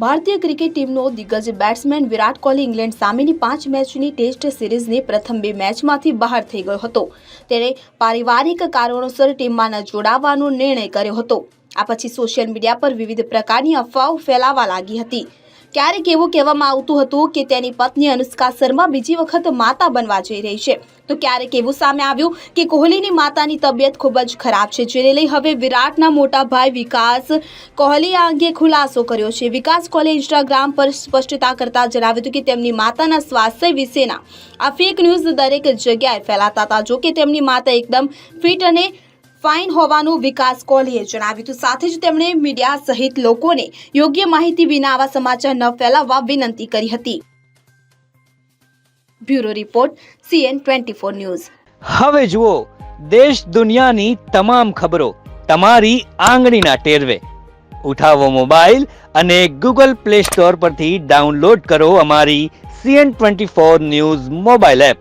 ભારતીય ક્રિકેટ ટીમનો દિગ્ગજ બેટ્સમેન વિરાટ કોહલી ઇંગ્લેન્ડ સામેની પાંચ મેચની ટેસ્ટ સિરીઝની પ્રથમ બે મેચમાંથી બહાર થઈ ગયો હતો. તેણે પારિવારિક કારણોસર ટીમમાં ન જોડાવાનો નિર્ણય કર્યો હતો. આ પછી સોશિયલ મીડિયા પર વિવિધ પ્રકારની અફવાઓ ફેલાવા લાગી હતી. ક્યારેક એવું કહેવામાં આવતું હતું કે તેની પત્ની અનુષ્કા શર્મા બીજી વખત માતા બનવા જઈ રહી છે. તો ક્યારેક એવું સામે આવ્યું કે કોહલીની માતાની તબિયત ખૂબ જ ખરાબ છે, જેને લઈ હવે વિરાટના મોટા ભાઈ વિકાસ કોહલીએ આ અંગે ખુલાસો કર્યો છે. વિકાસ કોહલીએ ઇન્સ્ટાગ્રામ પર સ્પષ્ટતા કરતા જણાવ્યું હતું કે તેમની માતાના સ્વાસ્થ્ય વિશેના આ ફેક ન્યૂઝ દરેક જગ્યાએ ફેલાતા હતા. જો કે તેમની માતા એકદમ ફિટ અને ફાઇન હોવાનું વિકાસ કોહલીએ જણાવ્યું હતું. સાથે જ તેમણે મીડિયા સહિત લોકોને યોગ્ય માહિતી વિના આવા સમાચાર ન ફેલાવવા વિનંતી કરી હતી. Bureau report, CN twenty four news. હવે જુઓ, દેશ દુનિયાની તમામ ખબરો તમારી આંગળીના ટેરવે. ઉઠાવો મોબાઈલ અને ગૂગલ પ્લે સ્ટોર પરથી ડાઉનલોડ કરો અમારી CN twenty four news mobile app.